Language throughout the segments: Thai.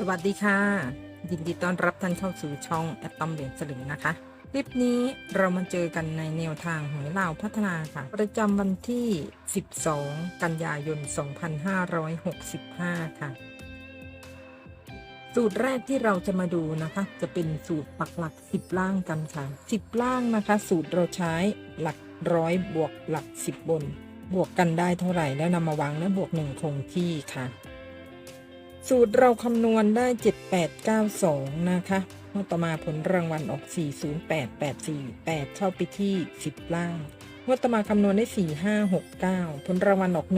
สวัสดีค่ะ ยินดีต้อนรับท่านเข้าสู่ช่องแอปตอมเหรียญสลึงนะคะ คลิปนี้เรามาเจอกันในแนวทางหวยลาวพัฒนาค่ะ ประจำวันที่ 12 กันยายน 2565 ค่ะ สูตรแรกที่เราจะมาดูนะคะ จะเป็นสูตรปักหลัก 10 ล่างกันค่ะ 10 ล่างนะคะ สูตรเราใช้หลักร้อยบวกหลัก 10 บน บวกกันได้เท่าไหร่แล้วนำมาวางและบวกหนึ่งคงที่ค่ะ สูตรเราคำนวณได้ 7892 นะคะเมื่อต่อมาผลรางวัลออก 40884 8 เข้าไปที่ 10 ล่างเมื่อต่อมาคำนวณได้ 4569 ผลรางวัลออก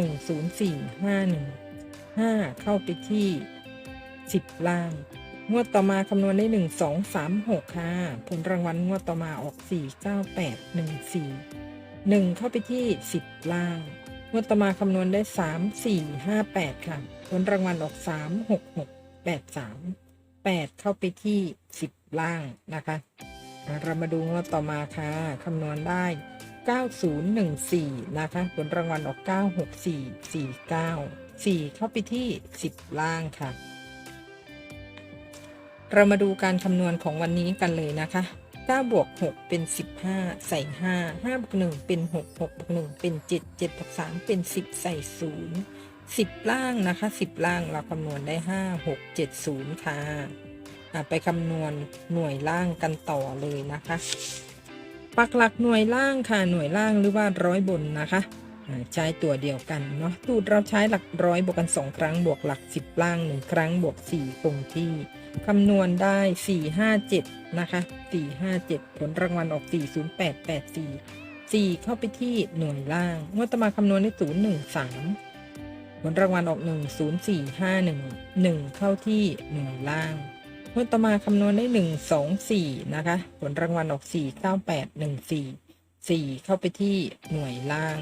10451 5 เข้าไปที่ 10 ล่างงวดต่อมาคำนวณได้ 1 2 3 6 ค่ะ ผลรางวัลงวดต่อมาออก 4 9 8 1 4 1 เข้าไปที่ 10 ล่าง งวดต่อมาคำนวณได้3 4 5 8ค่ะผลรางวัลออก3 6 6 8 3 8เข้าไปที่10ล่างนะคะ เรามาดูงวดต่อมาค่ะคำนวณได้9014นะคะผลรางวัลออก964 49 4เข้าไปที่10ล่างค่ะ เรามาดูการคำนวณของวันนี้กันเลยนะคะ 9บวก6เป็น 15 ใส่ 5 5บวก1เป็น 6 6บวก1เป็น 7 7บวก3เป็น 10 ใส่ 0 10 ล่างนะคะ 10 ล่างเราคำนวณได้ 5 6 7 0 ค่ะอะไปคำนวณหน่วยล่างกันต่อเลยนะคะ ปักหลักหน่วยล่างค่ะหน่วยล่างหรือว่าร้อยบนนะคะ ใช้ตัวเดียวกันเนาะสูตรเราใช้หลักร้อยบวกกัน 2 ครั้งบวกหลัก 10 ล่าง 1 ครั้งบวก 4 คงที่คำนวณได้ 4 5 7 นะคะ 4 5 7 ผลรางวัลออก 4 0 8 8 4 4 เข้าไปที่หน่วยล่างงวดต่อมาคำนวณได้ 0 1 3 ผลรางวัลออก 1 0 4 5 1 1 เข้าที่หน่วยล่างงวดต่อมาคำนวณได้ 1 2 4 นะคะ ผลรางวัลออก 4 9 8 1 4 4 เข้าไปที่หน่วยล่าง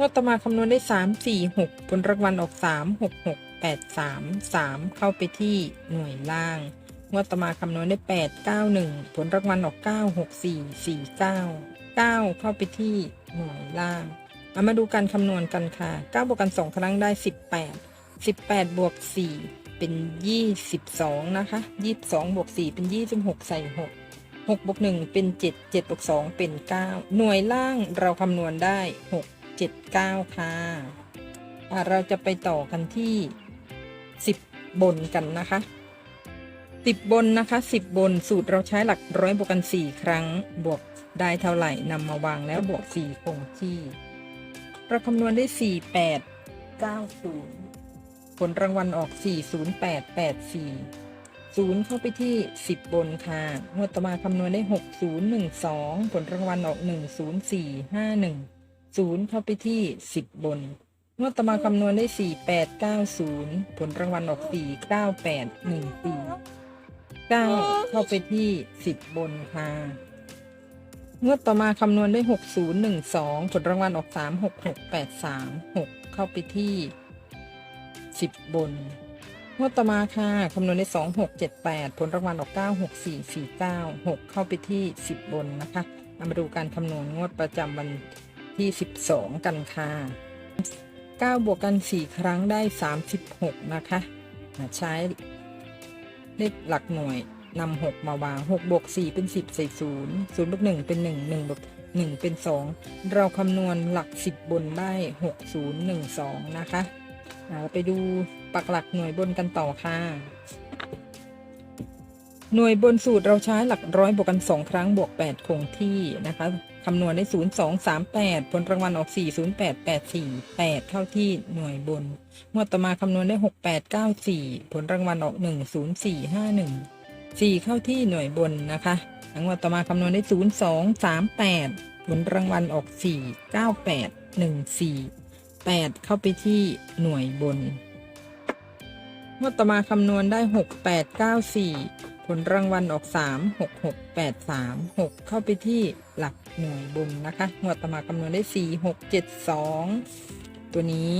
งวดต่อมาคำนวณได้ 3 4 6 ผลรางวัลออก 3 6 6 8 3 3 เข้าไปที่หน่วยล่าง งวดต่อมาคำนวณได้ 8 9 1 ผลรางวัลออก 9 6 4 4 9 9 เข้าไปที่หน่วยล่างเอามาดูการคำนวณกันค่ะ 9 บวกกัน 2 ครั้งได้ 18 18 บวก 4 เป็น 22 นะคะ 22 บวก 4 เป็น 26 ใส่ 6 6 บวก 1 เป็น 7 7 บวก 2 เป็น 9 หน่วยล่างเราคำนวณได้ 6 7 9ค่ะอะเราจะไปต่อกันที่ 10 บนกันนะคะ 10 บนนะคะ 10 บนสูตรเราใช้หลักร้อยบวกกัน 4 ครั้ง บวกได้เท่าไหร่นำมาวางแล้วบวก 4 คงที่เราคำนวณได้ 4 8 9 0 ผลรางวัลออก 4 0 8 8 4 0 เข้าไปที่ 10 บนค่ะ งวดต่อมาคำนวณได้ 6 0 1 2 ผลรางวัลออก 1 0 4 5 1 0เข้าไปที่ 10 บนงวดต่อมาคำนวณได้ 4 8 9 0 ผลรางวัลออก 4 9 8 1 4 9 เข้าไปที่ 10 บนค่ะงวดต่อมาคำนวณได้ 6 0 1 2 ผลรางวัลออก 3 6 6 8 3 6เข้าไปที่ 10 บนงวดต่อมาค่ะคำนวณได้ 2 6 7 8 ผลรางวัลออก 9 6 4 4 9 6 เข้าไปที่ 10 บนนะคะเอามาดูการคำนวณงวดประจำวัน ที่ 12 กันค่ะ9บวกกัน 4 ครั้งได้ 36 นะคะอ่าใช้เลขหลักหน่วยนำ6มาวาง6บวก4เป็น 10 ใส่ 0 0บวก1เป็น 1 1บวก1เป็น 2 เราคำนวณหลัก 10 บนได้ 6 0 1 2 นะคะอ่าเราไปดูปักหลักหน่วยบนกันต่อค่ะ หน่วยบนสูตรเราใช้หลักร้อยบวกกัน 2 ครั้งบวก 8 คงที่นะคะคำนวณได้ 0 2 3 8 ผลรางวัลออก 4 0 8 8 4 8 เข้าที่หน่วยบนงวดต่อมาคำนวณได้ 6 8 9 4 ผลรางวัลออก 1 0 4 5 1 4 เข้าที่หน่วยบนนะคะงวดต่อมาคำนวณได้ 0 2 3 8 ผลรางวัลออก 4 9 8 1 4 8 เข้าไปที่หน่วยบนงวดต่อมาคำนวณได้ 6 8 9 4 ผลรางวัลออก 3 6 6 8 3 6 เข้าไปที่หลักหน่วยบนนะคะงวดต่อมาคำนวณได้ 4 6 7 2 ตัวนี้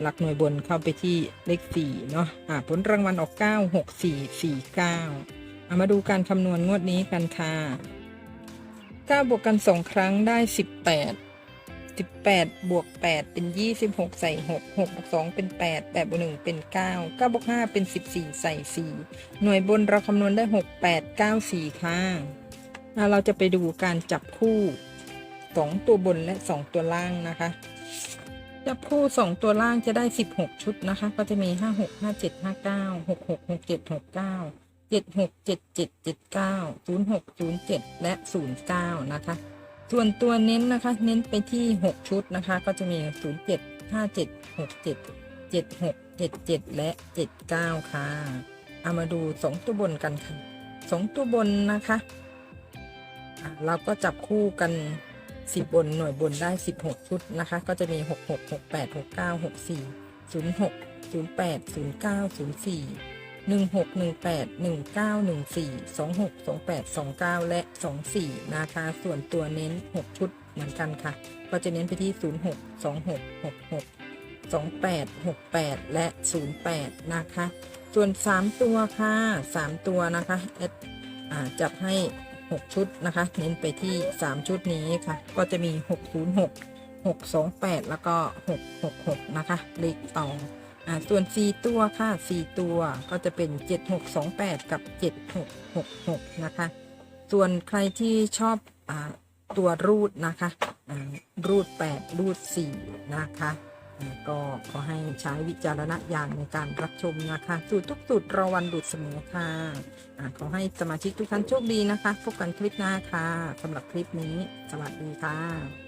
หลักหน่วยบนเข้าไปที่เลข 4 เนาะอ่าผลรางวัลออก 9 6 4 4 9เอามาดูการคำนวณงวดนี้กันค่ะ 9 บวกกัน 2 ครั้งได้ 18 สิบแปดบวกแปดเป็นยี่สิบหกใส่หกหกบวกสองเป็นแปดแปดบวกหนึ่งเป็นเก้าเก้าบวกห้าเป็นสิบสี่ใส่สี่หน่วยบนเราคำนวณได้หกแปดเก้าสี่ค่ะเราจะไปดูการจับคู่สองตัวบนและสองตัวล่างนะคะ จับคู่สองตัวล่างจะได้สิบหกชุดนะคะ ก็จะมีห้าหกห้าเจ็ดห้าเก้าหกหกหกเจ็ดหกเก้าเจ็ดหกเจ็ดเจ็ดเจ็ดเก้าศูนย์หกศูนย์เจ็ดและศูนย์เก้านะคะ ส่วนตัวเน้นนะคะ เน้นไปที่หกชุดนะคะ ก็จะมีศูนย์เจ็ดห้าเจ็ดหกเจ็ดเจ็ดหกเจ็ดเจ็ดและเจ็ดเก้าค่ะ เอามาดูสองตัวบนกันค่ะสองตัวบนนะคะเราก็จับคู่กันสิบบนหน่วยบนได้สิบหกชุดนะคะ ก็จะมีหกหกหกแปดหกเก้าหก สี่ศูนย์หกศูนย์แปดศูนย์เก้าศูนย์สี่หนึ่งหกหนึ่งแปดหนึ่งเก้าหนึ่งสี่สองหกสองแปดสองเก้าและสองสี่นะคะ ส่วนตัวเน้นหกชุดเหมือนกันค่ะ ก็จะเน้นไปที่ศูนย์หกสองหกหกหกสองแปดหกแปดและศูนย์แปดนะคะ ส่วน 3 ตัวค่ะ 3 ตัวนะคะเอดจับให้ 6 ชุดนะคะ เน้นไปที่ 3 ชุดนี้ค่ะ ก็จะมี 606 628 แล้วก็ 666 นะคะเลขต่อ อ่าส่วน 4 ตัวค่ะ 4 ตัวก็จะเป็น 7628 กับ 7666 นะคะ ส่วนใครที่ชอบอาตัวรูดนะคะอ่ารูด 8 รูด 4 นะคะก็ขอให้ใช้วิจารณญาณในการรับชมนะคะ สูตรทุกสูตรรอวันหลุดเสมอค่ะอาขอให้สมาชิกทุกท่านโชคดีนะคะ พบกันคลิปหน้าค่ะสำหรับคลิปนี้ สวัสดีค่ะ